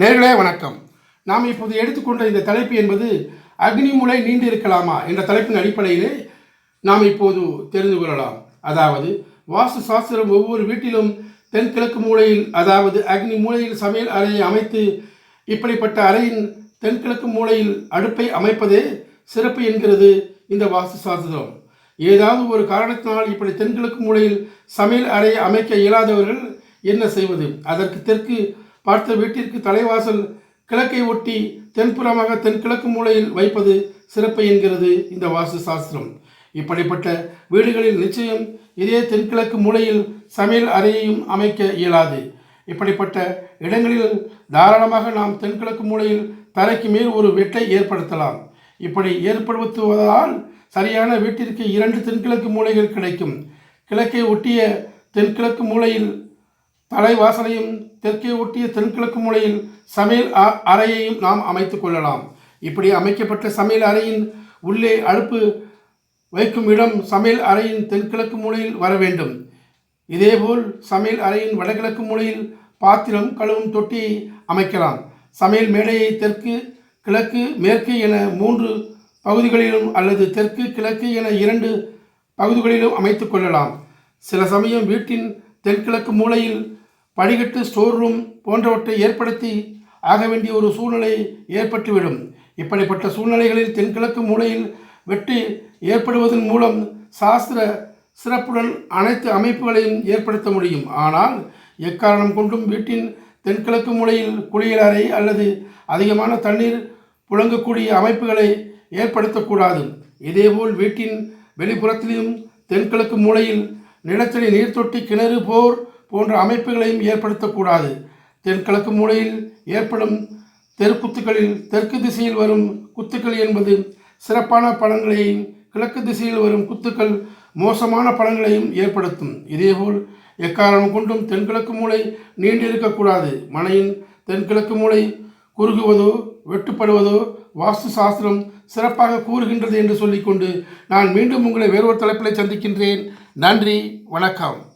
நேர்களே வணக்கம். நாம் இப்போது எடுத்துக்கொண்ட இந்த தலைப்பு என்பது அக்னி மூலை நீண்டு இருக்கலாமா என்ற தலைப்பின் அடிப்படையிலே நாம் இப்போது தெரிந்து கொள்ளலாம். அதாவது வாஸ்து சாஸ்திரம் ஒவ்வொரு வீட்டிலும் தென்கிழக்கு மூலையில் அதாவது அக்னி மூலையில் சமையல் அறையை அமைத்து இப்படிப்பட்ட அறையின் தென்கிழக்கு மூலையில் அடுப்பை அமைப்பதே சிறப்பு என்கிறது இந்த வாஸ்து சாஸ்திரம். ஏதாவது ஒரு காரணத்தினால் இப்படி தென்கிழக்கு மூலையில் சமையல் அறையை அமைக்க இயலாதவர்கள் என்ன செய்வது? அதற்கு தெற்கு பார்த்த வீட்டிற்கு தலைவாசல் கிழக்கை ஒட்டி தென்புறமாக தென்கிழக்கு மூலையில் வைப்பது சிறப்பு என்கிறது இந்த வாஸ்து சாஸ்திரம். இப்படிப்பட்ட வீடுகளில் நிச்சயம் இதே தென்கிழக்கு மூலையில் சமையல் அறையையும் அமைக்க இயலாது. இப்படிப்பட்ட இடங்களில் தாராளமாக நாம் தென்கிழக்கு மூலையில் தரைக்கு மேல் ஒரு வெட்டை ஏற்படுத்தலாம். இப்படி ஏற்படுத்துவதால் சரியான வீட்டிற்கு இரண்டு தென்கிழக்கு மூலைகள் கிடைக்கும். கிழக்கை ஒட்டிய தென்கிழக்கு மூலையில் தலைவாசலையும் தெற்கே ஒட்டிய தென்கிழக்கு மூலையில் சமையல் அ- அறையையும் நாம் அமைத்து கொள்ளலாம். இப்படி அமைக்கப்பட்ட சமையல் அறையின் உள்ளே அடுப்பு வைக்கும் இடம் சமையல் அறையின் தென்கிழக்கு மூலையில் வர வேண்டும். இதேபோல் சமையல் அறையின் வடகிழக்கு மூலையில் பாத்திரம் கழுவும் தொட்டியை அமைக்கலாம். சமையல் மேடையை தெற்கு கிழக்கு மேற்கு என மூன்று பகுதிகளிலும் அல்லது தெற்கு கிழக்கு என இரண்டு பகுதிகளிலும் அமைத்து கொள்ளலாம். சில சமயம் வீட்டின் தென்கிழக்கு மூலையில் படிக்கட்டு ஸ்டோர் ரூம் போன்றவற்றை ஏற்படுத்தி ஆக வேண்டிய ஒரு சூழ்நிலை ஏற்பட்டுவிடும். இப்படிப்பட்ட சூழ்நிலைகளில் தென்கிழக்கு மூலையில் வெட்டு ஏற்படுவதன் மூலம் சாஸ்திர சிறப்புடன் அனைத்து அமைப்புகளையும் ஏற்படுத்த முடியும். ஆனால் எக்காரணம் கொண்டும் வீட்டின் தென்கிழக்கு மூலையில் குளியலறை அல்லது அதிகமான தண்ணீர் புழங்கக்கூடிய அமைப்புகளை ஏற்படுத்தக்கூடாது. இதேபோல் வீட்டின் வெளிப்புறத்திலும் தென்கிழக்கு மூலையில் நிலத்தடி நீர்த்தொட்டி கிணறு போர் போன்ற அமைப்புகளையும் ஏற்படுத்தக்கூடாது. தென்கிழக்கு மூலையில் ஏற்படும் தெருக்குத்துக்களில் தெற்கு திசையில் வரும் குத்துக்கள் என்பது சிறப்பான பலன்களையும் கிழக்கு திசையில் வரும் குத்துக்கள் மோசமான பலன்களையும் ஏற்படுத்தும். இதேபோல் எக்காரணம் கொண்டும் தென்கிழக்கு மூலை நீண்டிருக்கக்கூடாது. மனையின் தென்கிழக்கு மூலை குறுகுவதோ வெட்டுப்படுவதோ வாஸ்து சாஸ்திரம் சிறப்பாக கூறுகின்றது என்று சொல்லிக்கொண்டு நான் மீண்டும் உங்களை வேறொரு தலைப்பில் சந்திக்கின்றேன். நன்றி வணக்கம்.